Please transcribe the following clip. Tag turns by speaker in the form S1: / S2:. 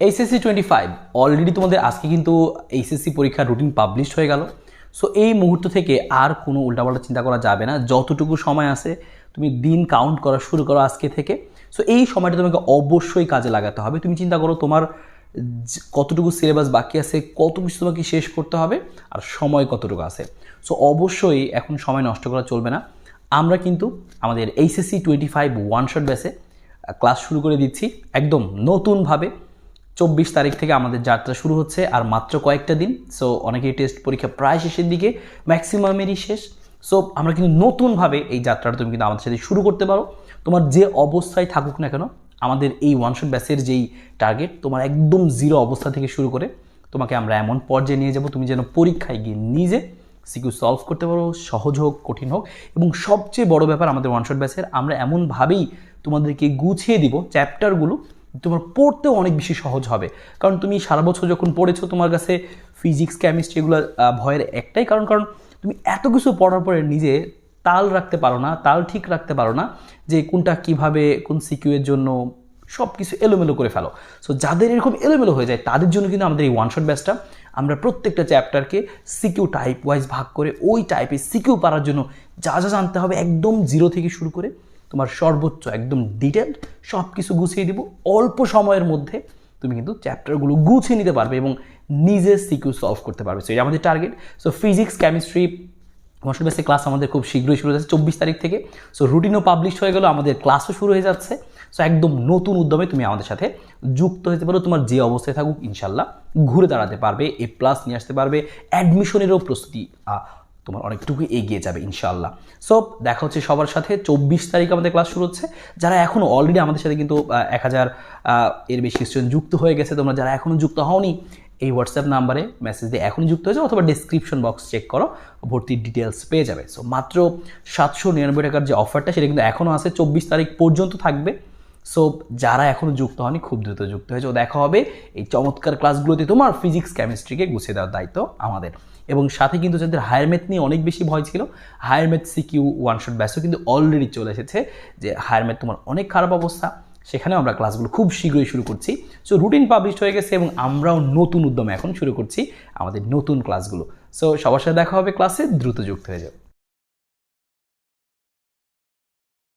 S1: HSC twenty five already তোমাদের আজকে কিন্তু এইচএসসি পরীক্ষার রুটিন পাবলিশ হয়ে গেল। সো এই মুহূর্ত থেকে আর কোনো উল্টাপাল্টা চিন্তা করা যাবে না। যতটুকু সময় আছে, তুমি দিন কাউন্ট করা শুরু করো আজকে থেকে। সো এই সময়টা তোমাকে অবশ্যই কাজে লাগাতে হবে। তুমি চিন্তা করো তোমার কতটুকু সিলেবাস বাকি আছে, কত কিছু তোমাকে শেষ করতে হবে, আর সময় কতটুকু আছে। সো অবশ্যই এখন সময় নষ্ট করা চলবে না। আমরা কিন্তু আমাদের HSC twenty five one shot ব্যাসে class শুরু করে দিচ্ছি। একদম নতুনভাবে চব্বিশ তারিখ থেকে আমাদের যাত্রা শুরু হচ্ছে আর মাত্র কয়েকটা দিন। সো অনেকেই টেস্ট পরীক্ষা প্রায় শেষের দিকে ম্যাক্সিমামেরই শেষ। সো আমরা কিন্তু নতুনভাবে এই যাত্রাটা তুমি কিন্তু আমাদের সাথে শুরু করতে পারো। তোমার যে অবস্থায় থাকুক না কেন, আমাদের এই ওয়ান শট ব্যাসের যেই টার্গেট তোমার একদম জিরো অবস্থা থেকে শুরু করে তোমাকে আমরা এমন পর্যায়ে নিয়ে যাব, তুমি যেন পরীক্ষায় গিয়ে নিজে সিকিউ সলভ করতে পারো, সহজ হোক, কঠিন হোক। এবং সবচেয়ে বড় ব্যাপার আমাদের ওয়ান শট আমরা এমনভাবেই তোমাদেরকে গুছিয়ে দিব চ্যাপ্টারগুলো তোমার পড়তেও অনেক বেশি সহজ হবে। কারণ তুমি সারা বছর যখন পড়েছো, তোমার কাছে ফিজিক্স কেমিস্ট্রি এগুলো ভয়ের একটাই কারণ। কারণ তুমি এত কিছু পড়ার পরে নিজে তাল রাখতে পারো না, তাল ঠিক রাখতে পারো না যে কোনটা কীভাবে, কোন সিকিউয়ের জন্য সব কিছু এলোমেলো করে ফেলো। সো যাদের এরকম এলোমেলো হয়ে যায়, তাদের জন্য কিন্তু আমাদের এই ওয়ান শট ব্যাচটা আমরা প্রত্যেকটা চ্যাপ্টারকে সিকিউ টাইপ ওয়াইজ ভাগ করে ওই টাইপে সিকিউ পারার জন্য যা যা জানতে হবে একদম জিরো থেকে শুরু করে তোমার সর্বোচ্চ, একদম ডিটেলড সব কিছু গুছিয়ে দিব। অল্প সময়ের মধ্যে তুমি কিন্তু চ্যাপ্টারগুলো গুছিয়ে নিতে পারবে এবং নিজে সিকিউ সলভ করতে পারবে। সো এটা আমাদের টার্গেট সো ফিজিক্স কেমিস্ট্রি মশল বেসে ক্লাস আমাদের খুব শীঘ্রই শুরু হচ্ছে চব্বিশ তারিখ থেকে। সো রুটিনও পাবলিশ হয়ে গেল, আমাদের ক্লাসও শুরু হয়ে যাচ্ছে। সো একদম নতুন উদ্যমে তুমি আমাদের সাথে যুক্ত হতে পারো। তোমার যে অবস্থায় থাকুক, ইনশাল্লাহ ঘুরে দাঁড়াতে পারবে এ প্লাস নিয়ে আসতে পারবে। অ্যাডমিশনেরও প্রস্তুতি তোমার অনেকটুকু এগিয়ে যাবে ইনশাল্লাহ সো দেখা হচ্ছে সবার সাথে। চব্বিশ তারিখ আমাদের ক্লাস শুরু হচ্ছে। যারা এখনও অলরেডি আমাদের সাথে কিন্তু এক হাজার এর বেশি স্টুডেন্ট যুক্ত হয়ে গেছে। তোমরা যারা এখনও যুক্ত হওনি, এই হোয়াটসঅ্যাপ নাম্বারে মেসেজ দিয়ে এখনই যুক্ত হয়ে যাও অথবা ডিসক্রিপশন বক্স চেক করো ভর্তির ডিটেলস পেয়ে যাবে। সো মাত্র সাতশো নিরানব্বই টাকার যে অফারটা সেটা কিন্তু এখনও আছে। চব্বিশ তারিখ পর্যন্ত থাকবে। সো যারা এখনও যুক্ত হয়নি, খুব দ্রুত যুক্ত হয়েছে। দেখা হবে এই চমৎকার ক্লাসগুলোতে তোমার ফিজিক্স কেমিস্ট্রিকে গুছিয়ে দেওয়ার দায়িত্ব আমাদের। এবং সাথে কিন্তু যাদের হায়ার ম্যাথ নিয়ে অনেক বেশি ভয় ছিল higher math CQ one shot ব্যাসও কিন্তু অলরেডি চলে এসেছে যে হায়ার ম্যাথ তোমার অনেক খারাপ অবস্থা। সেখানেও আমরা ক্লাসগুলো খুব শীঘ্রই শুরু করছি। সো রুটিন পাবলিশ হয়ে গেছে এবং আমরাও নতুন উদ্যমে এখন শুরু করছি আমাদের নতুন ক্লাসগুলো সো সবার সাথে দেখা হবে ক্লাসে দ্রুত যুক্ত হয়ে যাও।